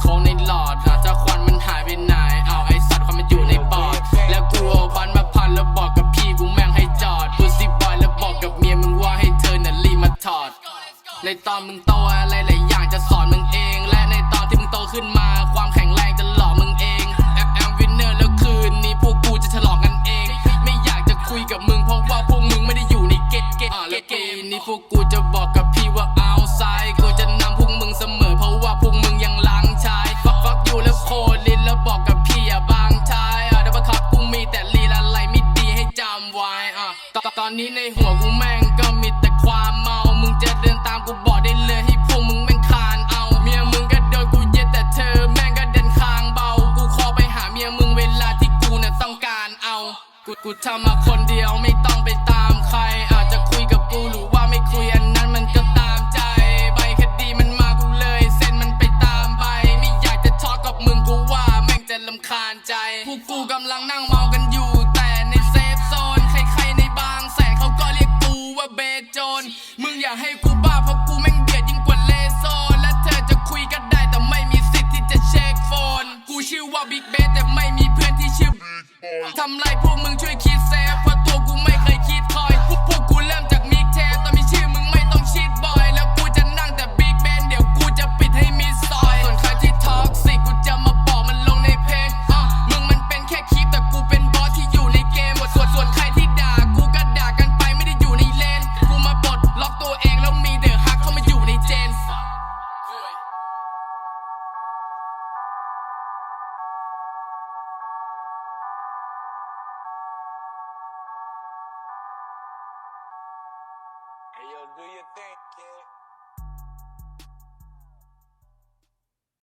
โค้งในหลอดหลังจากควันมันหายไปไหนเอาไอสัตว์ความมันอยู่ในปอด แล้วกูเอาบันมาพันแล้วบอกกับพี่กูแม่งให้จอด pussy บอดแล้วบอกกับเมียมึงว่าให้เธอน่ะรีมาถอด ในตอนมึงโตอะไรหลายอย่างจะสอนมึงเอง และในตอนที่มึงโตขึ้นมา ตอนตอนนี้ในหัวกูแม่งก็มีแต่ความเมา มึงจะเดินตามกูบอกได้เลยให้พวกมึงแม่งคานเอา เมียมึงก็โดนกูเย็ดแต่เธอแม่งก็เดินคางเบา กูขอไปหาเมียมึงเวลาที่กูน่ะต้องการเอา กูกูทำมาคนเดียวไม่ต้องไปตามใคร อาจจะคุยกับกูหรือว่าไม่คุยอันนั้นมันก็ตามใจ ใบคดีมันมากูเลย เส้นมันไปตามใบ ไม่อยากจะทอกับมึงกูว่าแม่งจะลำคาญใจ พวกกูกำลังนั่งมา มึงอย่าให้กูบ้าเพราะกูแม่งเบียดยิ่งกว่าเลโซ และเธอจะคุยกันได้แต่ไม่มีสิทธิ์ที่จะเช็คโฟน กูชื่อว่าบิ๊กเบสแต่ไม่มีเพื่อนที่ชื่อทำไรพวกมึงช่วยคิดเซ Hey yo, do your thing, kid.